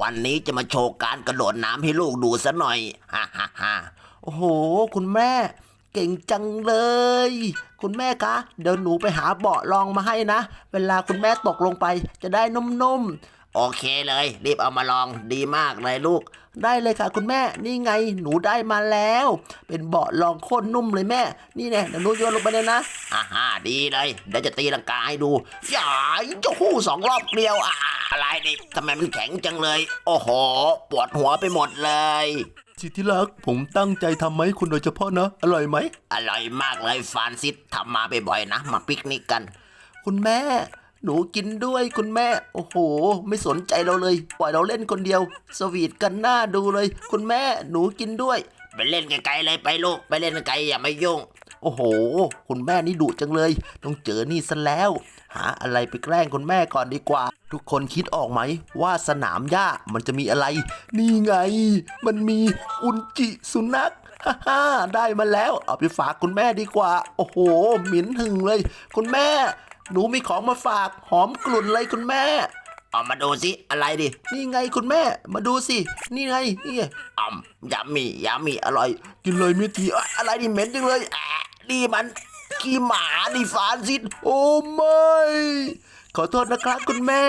วันนี้จะมาโชว์การกระโดดน้ำให้ลูกดูซะหน่อยฮ่าฮ่าฮ่าโอ้โห คุณแม่ เก่งจังเลย คุณแม่คะ เดี๋ยวหนูไปหาเบาะรองมาให้นะ เวลาคุณแม่ตกลงไปจะได้นุ่มๆ โอเคเลย รีบเอามาลองดีมากเลยลูก ได้เลยค่ะ คุณแม่นี่ไงหนูได้มาแล้ว เป็นเบาะรองโคตรนุ่มเลยแม่ นี่แน่เดี๋ยวหนูโยนลงไปเลยนะอ่าฮ่าดีเลยเดี๋ยวจะตีลังกาให้ดูอย่าจะคู่สองรอบเดียวอ่า อะไรนี่ทำไมมันแข็งจังเลย โอ้โห ปวดหัวไปหมดเลยสิที่รักผมตั้งใจทำมาให้คุณโดยเฉพาะนะ อร่อยไหม อร่อยมากเลยฟรานซิสทำมาบ่อยๆนะ มาปิกนิกกัน คุณแม่ หนูกินด้วยคุณแม่ โอ้โห ไม่สนใจเราเลย ปล่อยเราเล่นคนเดียว สวีทกันหน้าดูเลย คุณแม่หนูกินด้วย ไปเล่นไกลๆเลยไปลูกไปเล่นไกลๆอย่ามายุ่ง โอ้โห คุณแม่นี่ดุจังเลย ต้องเจอนี่ซะแล้ว หาอะไรไปแกล้งคุณแม่ก่อนดีกว่า ทุกคนคิดออกไหมว่าสนามหญ้ามันจะมีอะไร นี่ไง มันมีอุนจิสุนัขฮ่าฮ่าได้มาแล้ว เอาไปฝากคุณแม่ดีกว่า โอ้โหหมิ่นหึงเลย คุณแม่ หนูมีของมาฝากหอมกลุ่นเลยคุณแม่เอามาดูสิอะไรดิ นี่ไงคุณแม่ มาดูสิ นี่ไง นี่ไงอ่ำยามียามีอร่อย กินเลยมีทีอะไรนี่เหม็นจังเลยแอะนี่มันขี้หมาดิฟานซิสโอ้ไม่ ขอโทษนะครับคุณแม่